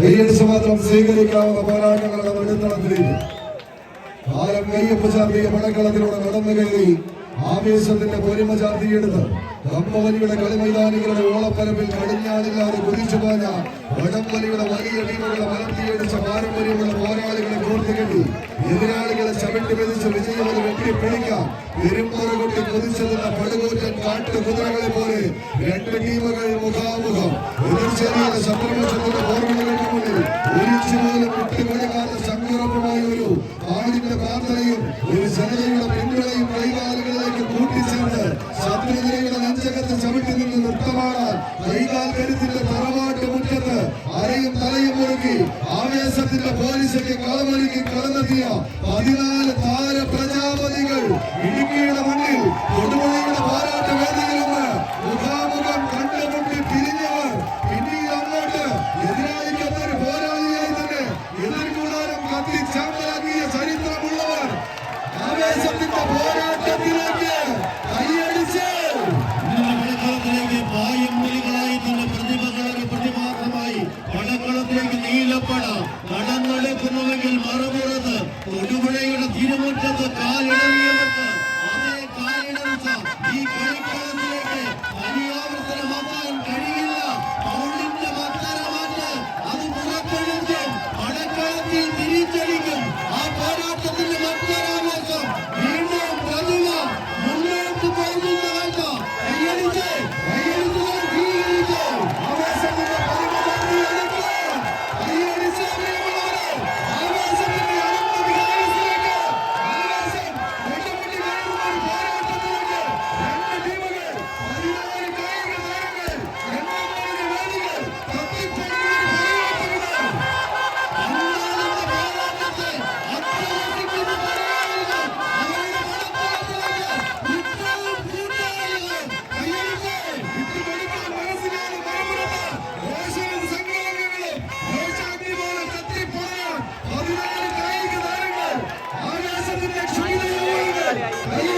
കൈയടിച്ച് മാത്രം സ്വീകരിക്കാവുന്ന പോരാട്ടങ്ങളുടെ നടുത്തളത്തിലേക്ക് കാലം കയ്യൊപ്പ് ചാമ്പിയ പടക്കളത്തിലൂടെ നടന്നു കയറി ആവേശത്തിന്റെ പൊലിമ ചാർത്തിയെടുത്ത് കമ്പവലിയുടെ കളിമൈതാനികളുടെ ഓളപ്പരപ്പിൽ കടിഞ്ഞാടില്ലാതെ കുതിച്ചു പോയ വടംവലിയുടെ വലിയ ടീമുകളെ വളർത്തിയടിച്ച പാരമ്പര്യമുള്ള പോരാളികളെ കോർത്തുകെട്ടി എതിരാളികളെ ചവിട്ടി മെതിച്ച് വെട്ടി പിടിക്കാം പെരുമ്പോറ കൊട്ടി കുതിച്ചു നിന്ന പടുകൂറ്റൻ കാട്ടു കുതിരകളെ പോലെ രണ്ട് ടീമുകൾ മുഖാമുഖം എതിർച്ചെറിയുടെ ശത്രുപക്ഷത്തിന്റെ ഓർമ്മകൾക്ക് മുന്നിൽ ഒരിച്ചു കുട്ടി വിട്ടുകൊടുക്കാത്ത ശങ്കുറപ്പുമായ ഒരു ആടിന്റെ പ്രാർത്ഥനയും ഒരു ജനതയുടെ ചവിട്ടി നിന്ന് നൃത്തമാടാൻ കൈകാൽ കരുത്തിന്റെ തറവാട്ട് മുറ്റത്ത് അരയും തലയും മുറുക്കി ആവേശത്തിന്റെ പോലീസൊക്കെ കളമൊരുക്കി കളന്നെത്തിയ പതിനാല് താര പ്രജാപതികൾ ഇടുക്കിയുടെ മണ്ണിൽ കടന്നെടുക്കുന്നുവെങ്കിൽ മറുപുറത്ത് തൊടുപുഴയുടെ തിരുമുറ്റത്ത് കാലിടറിയവർക്ക് അതേ കളിക്കളത്തിൽ ahí.